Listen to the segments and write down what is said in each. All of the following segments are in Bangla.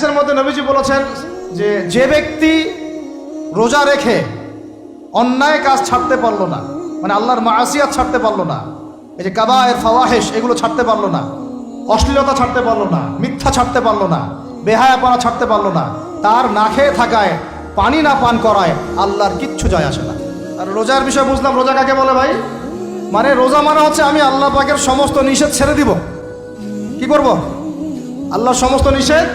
হাদিসের মধ্যে নবীজি বলেছেন যে যে ব্যক্তি রোজা রেখে অন্যায় কাজ ছাড়তে পারল না মানে আল্লাহর মাসিয়াত ছাড়তে পারল না, এই যে কাবায়ের ফাওয়াহেশ এগুলো ছাড়তে পারল না, অশ্লীলতা ছাড়তে পারল না, মিথ্যা ছাড়তে পারল না, বেহায়াপনা ছাড়তে পারল না, তার না খেয়ে থাকায়, পানি না পান করায় আল্লাহর কিচ্ছু যায় আসে না। আর রোজার বিষয় বুঝলাম, রোজা কাকে বলে ভাই? মানে রোজা মানে হচ্ছে আমি আল্লাহ পাকের সমস্ত নিষেধ ছেড়ে দিব। কি করব? আল্লাহর সমস্ত নিষেধ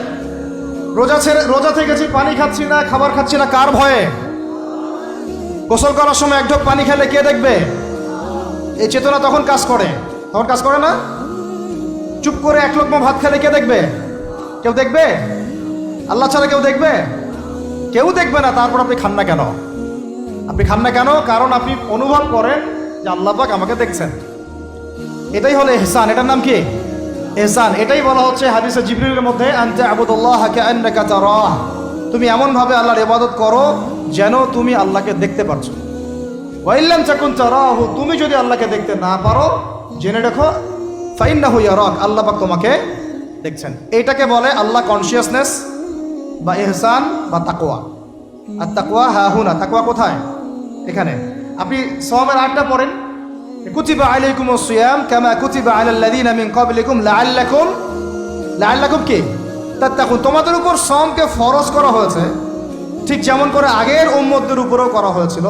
রোজা ছেড়ে, রোজা থেকেছি পানি খাচ্ছি না, খাবার খাচ্ছি না, কার ভয়ে? গোসল করার সময় এক পানি খেলে কে দেখবে? এই চেতনা তখন কাজ করে। তখন কাজ করে না? চুপ করে এক লোকমা ভাত খেলে কে দেখবে? কেউ দেখবে? আল্লাহ ছাড়া কেউ দেখবে? কেউ দেখবে না, তারপর আপনি খান না কেন? আপনি খান না কেন? কারণ আপনি অনুভব করেন যে আল্লাহ পাক আমাকে দেখছেন। এটাই হলো এহসান। এটার নাম কি? এহসান এটাই বলা হচ্ছে হাদিসে জিবরিলের মধ্যে, আনতে আবুদুল্লাহ কান্নাকা তারাহ। তুমি এমনভাবে আল্লাহর ইবাদত করো যেন তুমি আল্লাহকে দেখতে পারছ। ওয়াইল্লাম চাকুন তারাহু, তুমি যদি আল্লাহকে দেখতে না পারো, জেনে রাখো, ফাইন্নাহু ইয়ারাক, আল্লাহ পাক তোমাকে দেখছেন। এইটাকে বলে আল্লাহ কনসিয়াসনেস বা এহসান বা তাকোয়া আর তাকোয়া হা হুনা তাকোয়া কোথায়? এখানে। আপনি সওমের আটটা পড়েন। কুতিবা আলাইকুম সিয়াম কামা কুতিবা আলাল লাযিনা মিন ক্বাবলিকুম লাআল্লাকুম লাআল্লাকুম কি? তাত্তাকুন তোমাদের উপর সমকে ফরজ করা হয়েছে। ঠিক যেমন করে আগের উম্মতদের উপরেও করা হয়েছিল।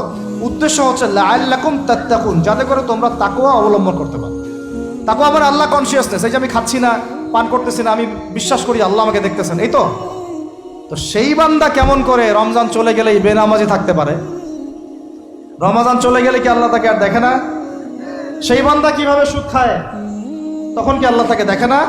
উদ্দেশ্য হচ্ছে লাআল্লাকুম তাত্তাকুন, যাতে করে তোমরা তাকওয়া অবলম্বন করতে পারো। তাকওয়া আমার আল্লাহ কনসিয়াসনেস এই যে আমি খাচ্ছি না, পান করতেছি না, আমি বিশ্বাস করি আল্লাহ আমাকে দেখতেছেন, এই তো? তো সেই বান্দা কেমন করে রমজান চলে গেলেই বেনামাজি থাকতে পারে? রমাজান চলে গেলে কি আল্লাহ তাকে আর দেখে না? সেই বান্দা কীভাবে সুদ খায়? তখন কি আল্লাহ তাকে দেখে না?